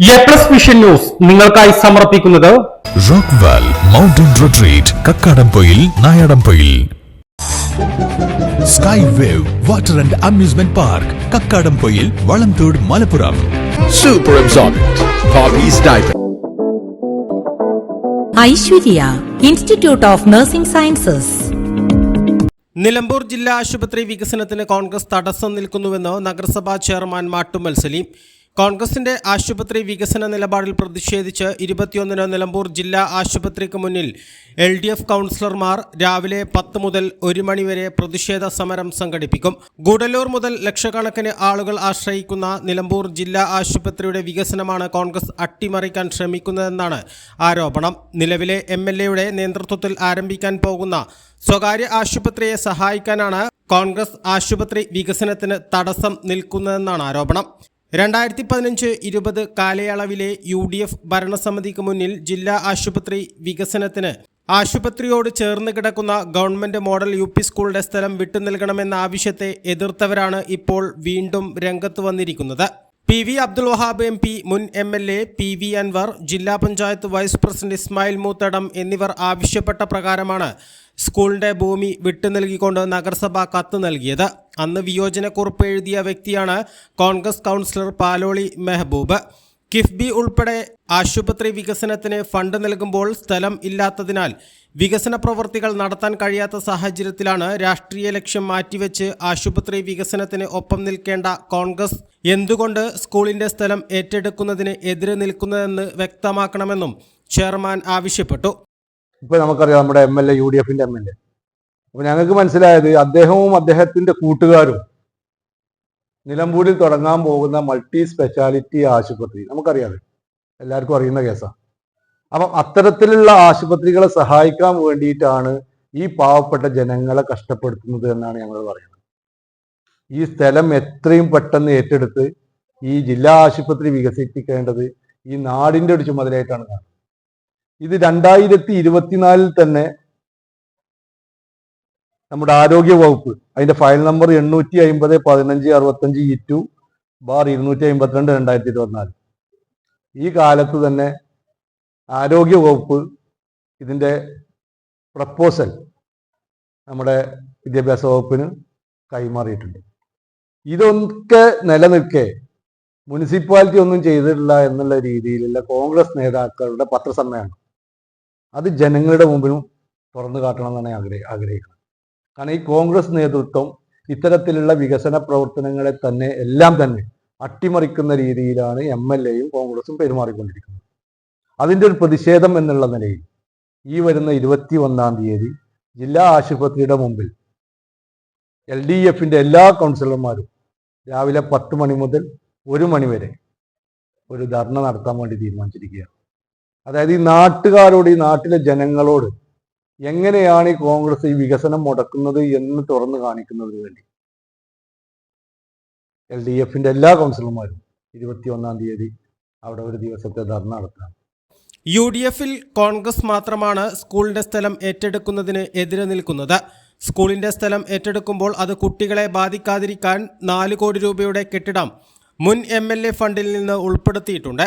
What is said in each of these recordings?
A plus vision news നിങ്ങൾക്കായി സമർപ്പിക്കുന്നത് Rockwal Mountain Retreat Kakkadampoyil Nayadampoyil. Sky Wave Water and Amusement Park Kakkadampoyil Valamthode Malappuram. Super. Aishwarya Institute of Nursing Sciences Nilambur ജില്ലാ ആശുപത്രി വികസനത്തിന് കോൺഗ്രസ് തടസ്സം നിൽക്കുന്നുവെന്ന് നഗരസഭാ chairman Mattumal Saleem കോൺഗ്രസിന്റെ ആശുപത്രി വികസന നിലപാടിൽ പ്രതിഷേധിച്ച് ഇരുപത്തിയൊന്നിന് നിലമ്പൂർ ജില്ലാ ആശുപത്രിക്ക് മുന്നിൽ എൽ ഡി എഫ് കൗൺസിലർമാർ രാവിലെ പത്ത് മുതൽ ഒരു മണിവരെ പ്രതിഷേധ സമരം സംഘടിപ്പിക്കും. ഗൂഡല്ലൂർ മുതൽ ലക്ഷക്കണക്കിന് ആളുകൾ ആശ്രയിക്കുന്ന നിലമ്പൂർ ജില്ലാ ആശുപത്രിയുടെ വികസനമാണ് കോൺഗ്രസ് അട്ടിമറിക്കാൻ ശ്രമിക്കുന്നതെന്നാണ് ആരോപണം. നിലവിലെ എം എൽ എയുടെ നേതൃത്വത്തിൽ ആരംഭിക്കാൻ പോകുന്ന സ്വകാര്യ ആശുപത്രിയെ സഹായിക്കാനാണ് കോൺഗ്രസ് ആശുപത്രി വികസനത്തിന് തടസ്സം നിൽക്കുന്നതെന്നാണ് ആരോപണം. രണ്ടായിരത്തി പതിനഞ്ച് ഇരുപത് കാലയളവിലെ യു ഡി എഫ് ഭരണസമിതിക്ക് മുന്നിൽ ജില്ലാ ആശുപത്രി വികസനത്തിന് ആശുപത്രിയോട് ചേർന്ന് കിടക്കുന്ന ഗവൺമെന്റ് മോഡൽ യു പി സ്കൂളുടെ സ്ഥലം വിട്ടു നൽകണമെന്ന ആവശ്യത്തെ എതിർത്തവരാണ് ഇപ്പോൾ വീണ്ടും രംഗത്ത് വന്നിരിക്കുന്നത്. P V Abdul Wahab M P മുൻ M L A P V Anvar ജില്ലാ പഞ്ചായത്ത് വൈസ് പ്രസിഡന്റ് ഇസ്മായിൽ മൂത്തടം എന്നിവർ ആവശ്യപ്പെട്ട പ്രകാരമാണ് സ്കൂളിന്റെ ഭൂമി വിട്ടു നൽകിക്കൊണ്ട് നഗരസഭ കത്ത് നൽകിയത്. അന്ന് വിയോജനക്കുറിപ്പ് എഴുതിയ വ്യക്തിയാണ് കോൺഗ്രസ് കൗൺസിലർ പാലോളി മെഹബൂബ്. കിഫ്ബി ഉൾപ്പെടെ ആശുപത്രി വികസനത്തിന് ഫണ്ട് നൽകുമ്പോൾ സ്ഥലം ഇല്ലാത്തതിനാൽ വികസന പ്രവൃത്തികൾ നടത്താൻ കഴിയാത്ത സാഹചര്യത്തിലാണ് രാഷ്ട്രീയ ലക്ഷ്യം മാറ്റിവെച്ച് ആശുപത്രി വികസനത്തിന് ഒപ്പം നിൽക്കേണ്ട കോൺഗ്രസ് എന്തുകൊണ്ട് സ്കൂളിന്റെ സ്ഥലം ഏറ്റെടുക്കുന്നതിന് എതിരെ നിൽക്കുന്നതെന്ന് വ്യക്തമാക്കണമെന്നും ചെയർമാൻ ആവശ്യപ്പെട്ടു. ഇപ്പോൾ നമുക്കറിയാം നമ്മുടെ M L A U D എഫിന്റെ എം എൽ എ. അപ്പൊ ഞങ്ങൾക്ക് മനസ്സിലായത് അദ്ദേഹവും അദ്ദേഹത്തിന്റെ കൂട്ടുകാരും നിലമ്പൂരിൽ തുടങ്ങാൻ പോകുന്ന മൾട്ടി സ്പെഷ്യാലിറ്റി ആശുപത്രി നമുക്കറിയാം എല്ലാവർക്കും അറിയുന്ന കേസാണ് അപ്പം അത്തരത്തിലുള്ള ആശുപത്രികളെ സഹായിക്കാൻ വേണ്ടിയിട്ടാണ് ഈ പാവപ്പെട്ട ജനങ്ങളെ കഷ്ടപ്പെടുത്തുന്നത് എന്നാണ് ഞങ്ങൾ പറയുന്നത്. ഈ സ്ഥലം എത്രയും പെട്ടെന്ന് ഏറ്റെടുത്ത് ഈ ജില്ലാ ആശുപത്രി വികസിപ്പിക്കേണ്ടത് ഈ നാടിന്റെ ഒരു ചുമതലയായിട്ടാണ് കാണുന്നത്. ഇത് രണ്ടായിരത്തി ഇരുപത്തിനാലിൽ തന്നെ നമ്മുടെ ആരോഗ്യ വകുപ്പ്. അതിന്റെ ഫയൽ നമ്പർ എണ്ണൂറ്റി അമ്പത് പതിനഞ്ച് അറുപത്തഞ്ച് ഇ ടു ബാർ ഇരുന്നൂറ്റി അമ്പത്തിരണ്ട് രണ്ടായിരത്തി ഇരുപത്തിനാല് ഈ കാലത്ത് തന്നെ ആരോഗ്യ വകുപ്പ് ഇതിന്റെ പ്രപ്പോസൽ നമ്മുടെ വിദ്യാഭ്യാസ വകുപ്പിന് കൈമാറിയിട്ടുണ്ട്. ഇതൊക്കെ നിലനിൽക്കെ മുനിസിപ്പാലിറ്റി ഒന്നും ചെയ്തിട്ടില്ല എന്നുള്ള രീതിയിലുള്ള കോൺഗ്രസ് നേതാക്കളുടെ പത്രസമ്മേളനം അത് ജനങ്ങളുടെ മുമ്പിലും തുറന്നു കാട്ടണം എന്നാണ് ആഗ്രഹി ആഗ്രഹിക്കുന്നത്. കാരണം ഈ കോൺഗ്രസ് നേതൃത്വം ഇത്തരത്തിലുള്ള വികസന പ്രവർത്തനങ്ങളെ തന്നെ എല്ലാം തന്നെ അട്ടിമറിക്കുന്ന രീതിയിലാണ് എം എൽ എയും കോൺഗ്രസും പെരുമാറിക്കൊണ്ടിരിക്കുന്നത്. അതിന്റെ ഒരു പ്രതിഷേധം എന്നുള്ള നിലയിൽ ഈ വരുന്ന ഇരുപത്തി ഒന്നാം തീയതി ജില്ലാ ആശുപത്രിയുടെ മുമ്പിൽ എൽ ഡി എഫിന്റെ എല്ലാ കൗൺസിലർമാരും രാവിലെ പത്ത് മണി മുതൽ ഒരു മണി വരെ ഒരു ധർണ നടത്താൻ വേണ്ടി തീരുമാനിച്ചിരിക്കുകയാണ്. അതായത് ഈ നാട്ടുകാരോട് ഈ നാട്ടിലെ ജനങ്ങളോട് എങ്ങനെയാണ് ഈ കോൺഗ്രസ് ഈ വികസനം മുടക്കുന്നത് എന്ന് തുറന്നു കാണിക്കുന്നതിന് വേണ്ടി? എൽ ഡി എഫിന്റെ എല്ലാ കൗൺസിലർമാരും ഇരുപത്തി ഒന്നാം തീയതി അവിടെ ഒരു ദിവസത്തെ ധർണ നടത്താം യു ഡി എഫിൽ കോൺഗ്രസ് മാത്രമാണ് സ്കൂളിന്റെ സ്ഥലം ഏറ്റെടുക്കുന്നതിന് എതിരെ നിൽക്കുന്നത്. സ്കൂളിന്റെ സ്ഥലം ഏറ്റെടുക്കുമ്പോൾ അത് കുട്ടികളെ ബാധിക്കാതിരിക്കാൻ നാല് കോടി രൂപയുടെ കെട്ടിടം മുൻ എം എൽ എ ഫണ്ടിൽ നിന്ന് ഉൾപ്പെടുത്തിയിട്ടുണ്ട്.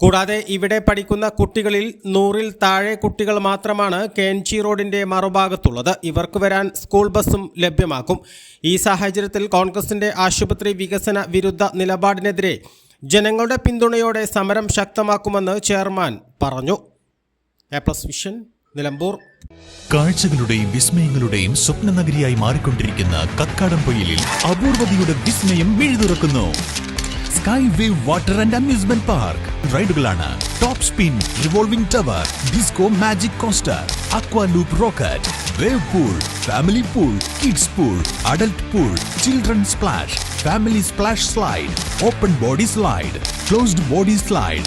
കൂടാതെ ഇവിടെ പഠിക്കുന്ന കുട്ടികളിൽ നൂറിൽ താഴെ കുട്ടികൾ മാത്രമാണ് കേൻചി റോഡിന്റെ മറുഭാഗത്തുള്ളത്. ഇവർക്ക് വരാൻ സ്കൂൾ ബസ്സും ലഭ്യമാക്കും. ഈ സാഹചര്യത്തിൽ കോൺഗ്രസിന്റെ ആശുപത്രി വികസന വിരുദ്ധ നിലപാടിനെതിരെ ജനങ്ങളുടെ പിന്തുണയോടെ സമരം ശക്തമാക്കുമെന്ന് ചെയർമാൻ പറഞ്ഞു. വിഷൻ നിലമ്പൂർ. കാഴ്ചകളുടെയും വിസ്മയങ്ങളുടെയും സ്വപ്ന നഗരിയായി മാറിക്കൊണ്ടിരിക്കുന്ന കക്കാടംപൊയിലിൽ അപൂർവതയുടെ വിസ്മയം മിഴുതുറക്കുന്നു. Sky Wave Water and Amusement Park റൈഡുകളാണ് top spin revolving tower disco magic coaster aqua loop rocket wave pool family pool kids pool adult pool children splash family splash slide open body slide closed body slide